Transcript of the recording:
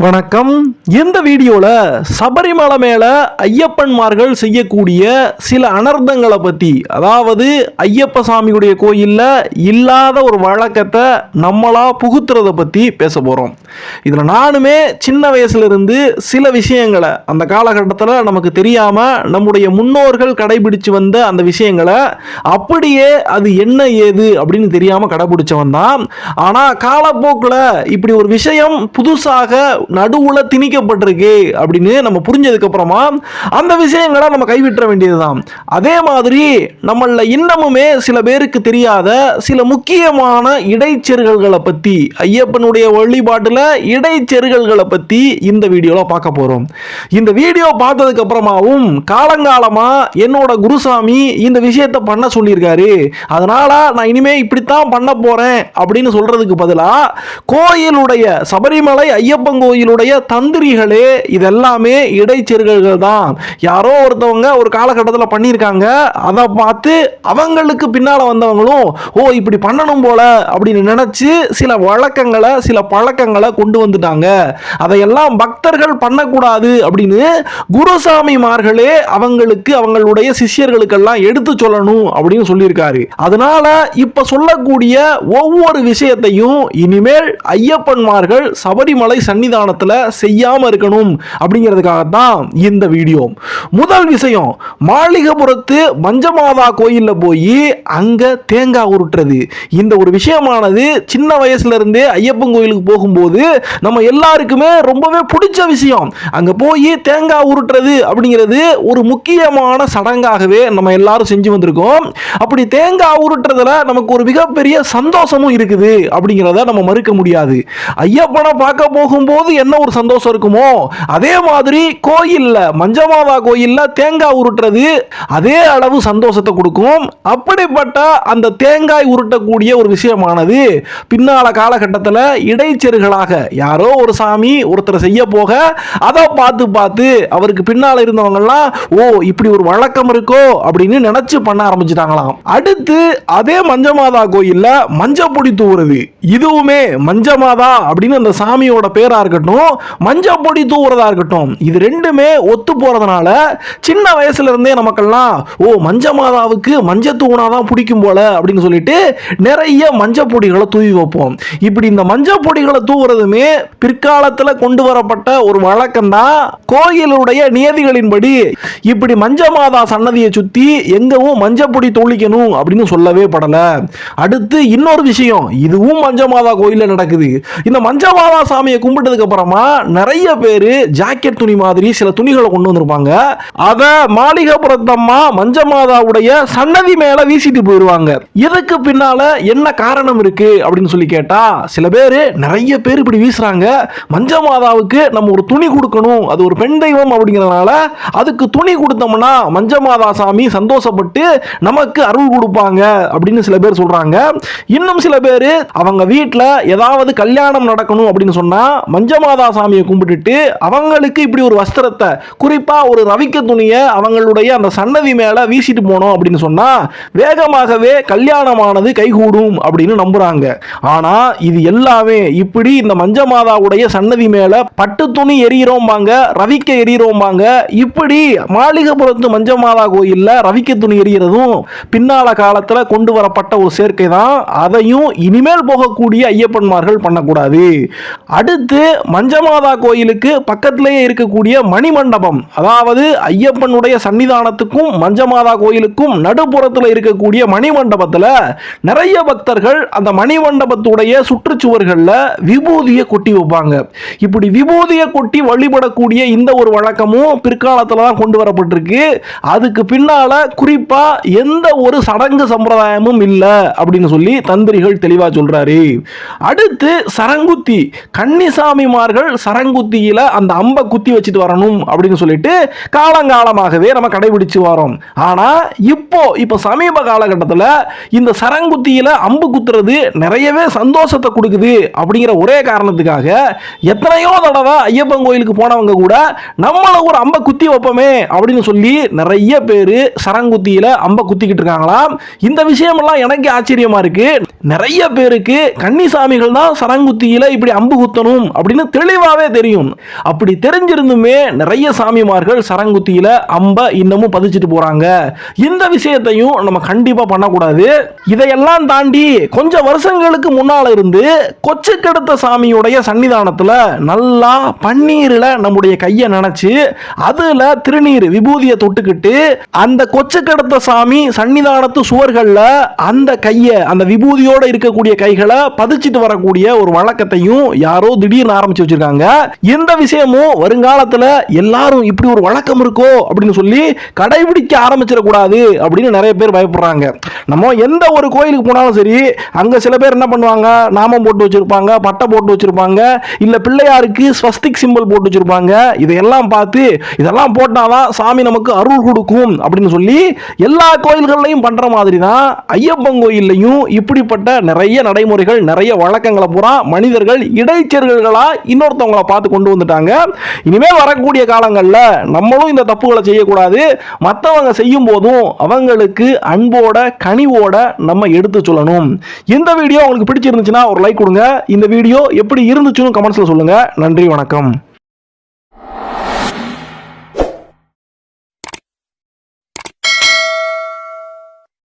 வணக்கம். இந்த வீடியோவில் சபரிமலை மேலே ஐயப்பன்மார்கள் செய்யக்கூடிய சில அனர்த்தங்களை பற்றி அதாவது ஐயப்ப சாமியுடைய கோயிலில் இல்லாத ஒரு வழக்கத்தை நம்மளாக புகுத்துறதை பற்றி பேச போகிறோம் இதில் நானுமே சின்ன வயசுலேருந்து சில விஷயங்களை அந்த காலகட்டத்தில் நமக்கு தெரியாமல் நம்முடைய முன்னோர்கள் கடைபிடிச்சு வந்த அந்த விஷயங்களை அப்படியே அது என்ன ஏது அப்படின்னு தெரியாமல் கடைபிடிச்சவன் தான். ஆனால் காலப்போக்கில் இப்படி ஒரு விஷயம் புதுசாக நடுவுல திணிக்கப்பட்டிருக்கு அப்படின்னு நம்ம புரிஞ்சதுக்கு அப்புறமா அந்த விஷயங்களை நம்ம கைவிட்ட வேண்டியதுதான். அதே மாதிரி நம்மள இன்னமுமே சில பேருக்கு தெரியாத சில முக்கியமான இடைச்செருகல்களை பத்தி ஐயப்பனுடைய வழிபாட்டுல இடைச்செருகல்களை பத்தி இந்த வீடியோல பார்க்க போறோம். இந்த வீடியோ பார்த்ததுக்கு அப்புறமாவும் காலங்காலமா என்னோட குருசாமி இந்த விஷயத்தை பண்ண சொல்லியிருக்காரு. அதனால நான் இனிமே இப்படித்தான் பண்ண போறேன் அப்படின்னு சொல்றதுக்கு பதிலாக கோயிலுடைய சபரிமலை ஐயப்பன் கோயில் கோயிலுடைய தந்திரிகளே இதெல்லாமே இடைச்செருகல்கள் தான் யாரோ ஒருத்தவங்க ஒரு காலகட்டத்தில் பண்ணியிருக்காங்க அதை பார்த்து அவங்களுக்கு பின்னால் வந்தவங்களும் ஓ இப்படி பண்ணணும் போல அப்படின்னு நினச்சி சில வழக்கங்களை சில பழக்கங்களை கொண்டு வந்துட்டாங்க. அதையெல்லாம் பக்தர்கள் பண்ணக்கூடாது அப்படின்னு குருசாமிமார்களே அவங்களுக்கு அவங்களுடைய சிஷ்யர்களுக்கெல்லாம் எடுத்து சொல்லணும் அப்படின்னு சொல்லியிருக்காரு. அதனால இப்ப சொல்லக்கூடிய ஒவ்வொரு விஷயத்தையும் இனிமேல் ஐயப்பன்மார்கள் சபரிமலை சன்னிதானத்தில் செய்யாம இருக்கணும் அப்படிங்கிறதுக்காகத்தான் இந்த வீடியோ. முதல் விஷயம் மாளிகபுரத்து மஞ்சமாதா கோயிலில் போய் அங்க தேங்காய் உருட்டுறது. இந்த ஒரு விஷயமானது சின்ன வயசுல இருந்தே ஐயப்பன் கோயிலுக்கு போகும்போது நம்ம எல்லாருக்குமே ரொம்பவே பிடிச்ச விஷயம். அங்க போய் தேங்காய் உருட்டுறது அப்படிங்கிறது ஒரு முக்கியமான சடங்காகவே நம்ம எல்லாரும் செஞ்சு வந்திருக்கோம். அப்படி தேங்காய் உருட்டுறதுல நமக்கு ஒரு மிகப்பெரிய சந்தோஷமும் இருக்குது அப்படிங்கிறத நம்ம மறுக்க முடியாது. ஐயப்பனை பார்க்க போகும்போது என்ன ஒரு சந்தோஷம் இருக்குமோ? அதே மாதிரி கோயில்ல மஞ்சமாதா கோயில்ல தேங்காய் உருட்டுறது அதே அளவு சந்தோஷத்தை கொடுக்கும். அப்படிப்பட்ட அந்த தேங்காய் உருட்டக்கூடிய ஒரு விஷயமானது பின்னால காலகட்டத்தில் இடைச்செருகளாக யாரோ ஒரு சாமி ஒருத்தர் செய்ய போக அதை பார்த்து பார்த்து அவருக்கு பின்னால் இருந்தவங்கலாம் ஓ இப்படி ஒரு வழக்கம் இருக்கோ? அப்படின்னு நினைச்சு பண்ண ஆரம்பிச்சிட்டாங்களாம். அடுத்து அதே மஞ்சமாதா கோயில்ல மஞ்சப்பொடி தூவுறது. இதுவுமே மஞ்சமாதா அப்படின்னு அந்த சாமியோட பேரா இருக்கட்டும் மஞ்சப்பொடி தூவுறதா இருக்கட்டும் இது ரெண்டுமே ஒத்து போறதுனால சின்ன வயசுல இருந்தே நமக்கெல்லாம் ஓ மஞ்ச மாதாவுக்கு மஞ்சள் தூணாதான் பிடிக்கும் போல அப்படின்னு சொல்லிட்டு நிறைய மஞ்சள் பொடிகளை தூவி வைப்போம். இப்படி இந்த மஞ்சள் பொடிகளை தூவுறதுமே பிற்காலத்தில் கொண்டு வரப்பட்ட ஒரு வழக்கம் தான் கோயிலுடைய நியதிகளின்படி. இப்படி மஞ்ச மாதா சன்னதியை சுத்தி எங்கவும் மஞ்சள் பொடி தொழிக்கணும் அப்படின்னு சொல்லவே படல. அடுத்து இன்னொரு விஷயம் இதுவும் மஞ்ச மாதா கோயிலில் நடக்குது. இந்த மஞ்ச மாதா சாமியை கும்பிட்டதுக்கு அப்புறமா நிறைய பேர் ஜாக்கெட் துணி மாதிரி சில துணிகளை கொண்டு வந்திருப்பாங்க. அதை மாளிகபுரத்தம்மா மஞ்ச மாதாவுடைய சன்னதி மேல வீசிட்டு போயிடுவாங்க இதுக்கு பின்னால என்ன காரணம் இருக்கு அப்படின்னு சொல்லி கேட்டா சில பேர் நிறைய பேர் இப்படி வீசுறாங்க. மஞ்ச மாதாவுக்கு நம்ம ஒரு துணி கொடுக்கணும். அது ஒரு பெண் தெய்வம் அப்படிங்கிறதுனால அதுக்கு துணி கொடுத்தோம்னா மஞ்ச மாதா சாமி சந்தோஷப்பட்டு நமக்கு அருள் கொடுப்பாங்க அப்படின்னு சில பேர் சொல்றாங்க. இன்னும் சில பேர் அவங்க வீட்டில் ஏதாவது கல்யாணம் நடக்கணும் அப்படின்னு சொன்னா மஞ்ச மாதா சாமியை கும்பிட்டுட்டு அவங்களுக்கு இப்படி ஒரு வஸ்திரத்தை குறிப்பாக ஒரு ரவிக்க துணியை அவங்களுடைய அந்த சன்னதி மேலே வீசிட்டு போனோம் அப்படின்னு சொன்னால் வேகமாகவே கல்யாணமானது கைகூடும் அப்படின்னு நம்புகிறாங்க ஆனால் இது எல்லாமே இப்படி இந்த மஞ்ச மாதாவுடைய சன்னதி மேலே பட்டு துணி எரியிறோம்பாங்க ரவிக்க எரியிறோம்பாங்க இப்படி மாளிகைபுரத்து மஞ்ச மாதா கோயிலில் ரவிக்க துணி எரியறதும் பின்னால காலத்தில் கொண்டு வரப்பட்ட ஒரு சேர்க்கை தான். அதையும் இனிமேல் போகக்கூடிய ஐயப்பன்மார்கள் பண்ணக்கூடாது. அடுத்து மஞ்சமாதா கோயிலுக்கு பக்கத்திலேயே இருக்கக்கூடிய மணிமண்டபம் அதாவது ஐயப்பனுடைய சன்னிதானத்துக்கும் மஞ்சமாதா கோயிலுக்கும் நடுப்புறத்தில் இருக்கக்கூடிய மணிமண்டபத்தில் நிறைய பக்தர்கள் அந்த மணிமண்டபத்துடைய சுற்றுச்சுவர்களில் விபூதியை கொட்டி வைப்பாங்க. இப்படி விபூதியை கொட்டி வழிபடக்கூடிய இந்த ஒரு வழக்கமும் பிற்காலத்தில் தான் கொண்டு வரப்பட்டிருக்கு. அதுக்கு பின்னால குறிப்பாக எந்த ஒரு சடங்கு சம்பிரதாயமும் இல்லை அப்படின்னு சொல்லி தந்திரிகள் தெளிவாக சொல்கிறாரு அடுத்து சரங்குத்தி கன்னிசாமி கன்னிசாமிமார்கள் சரங்குத்தியில அந்த அம்பை குத்தி வச்சுட்டு வரணும் அப்படின்னு சொல்லிட்டு காலங்காலமாகவே நம்ம கடைபிடிச்சு வரோம். ஆனா இப்போ இப்போ சமீப காலகட்டத்தில் இந்த சரங்குத்தியில அம்பு குத்துறது நிறையவே சந்தோஷத்தை கொடுக்குது அப்படிங்கிற ஒரே காரணத்துக்காக எத்தனையோ தடவை ஐயப்பன் கோயிலுக்கு போனவங்க கூட நம்மள ஒரு அம்பை குத்தி வைப்போமே அப்படின்னு சொல்லி நிறைய பேர் சரங்குத்தியில அம்பை குத்திக்கிட்டு இருக்காங்களாம். இந்த விஷயமெல்லாம் எனக்கு ஆச்சரியமா இருக்கு. நிறைய பேருக்கு கன்னிசாமிகள் தான் சரங்குத்தியில இப்படி அம்பு குத்தணும் அப்படின்னு தெளிவாகவே தெரியும். அப்படி தெரிஞ்சிருந்துமே நிறைய சாமிமார்கள் சரங்குத்தியில அம்பை இன்னமும் பதிச்சுட்டு போறாங்க. இந்த விஷயத்தையும் நம்ம கண்டிப்பா பண்ணக்கூடாது. இதையெல்லாம் தாண்டி கொஞ்சம் வருஷங்களுக்கு முன்னால இருந்து கொச்சு கெடுத்த சாமியுடைய சன்னிதானத்தில் நல்லா பன்னீர்ல நம்முடைய கையை நினைச்சு அதுல திருநீர் விபூதியை தொட்டுக்கிட்டு அந்த கொச்சு கெடுத்த சாமி சன்னிதானத்து சுவர்கள்ல அந்த கையை அந்த விபூதியை விபூதியோட இருக்கக்கூடிய கைகளை பதிச்சிட்டு வரக்கூடிய ஒரு வழக்கத்தையும் யாரோ திடீர்னு ஆரம்பிச்சு வச்சிருக்காங்க. இந்த விஷயமும் வருங்காலத்துல எல்லாரும் இப்படி ஒரு வழக்கம் இருக்கோ அப்படின்னு சொல்லி கடைபிடிக்க ஆரம்பிச்சிடக்கூடாது அப்படின்னு நிறைய பேர் பயப்படுறாங்க. நம்ம எந்த ஒரு கோயிலுக்கு போனாலும் சரி அங்கே சில பேர் என்ன பண்ணுவாங்க? நாமம் போட்டு வச்சுருப்பாங்க பட்டை போட்டு வச்சுருப்பாங்க இல்லை பிள்ளையாருக்கு ஸ்வஸ்திக் சிம்பிள் போட்டு வச்சுருப்பாங்க. இதையெல்லாம் பார்த்து இதெல்லாம் போட்டாதான் சாமி நமக்கு அருள் கொடுக்கும் அப்படின்னு சொல்லி எல்லா கோயில்கள்லையும் பண்ணுற மாதிரி தான் ஐயப்பன் கோயில்லையும் இப்படிப்பட்ட நிறைய நடைமுறைகள் நிறைய வழக்கங்களை பூரா மனிதர்கள் இடைச்செருகல்களா இன்னொருத்தவங்களை பார்த்து கொண்டு வந்துட்டாங்க. இனிமேல் வரக்கூடிய காலங்களில் நம்மளும் இந்த தப்புகளை செய்யக்கூடாது. மற்றவங்க செய்யும் போதும் அவங்களுக்கு அன்போட பணிவோட நம்ம எடுத்து சொல்லணும். இந்த வீடியோ உங்களுக்கு பிடிச்சிருந்துச்சுன்னா ஒரு லைக் கொடுங்க. இந்த வீடியோ எப்படி இருந்துச்சுன்னு கமெண்ட்ஸில் சொல்லுங்க. நன்றி வணக்கம்.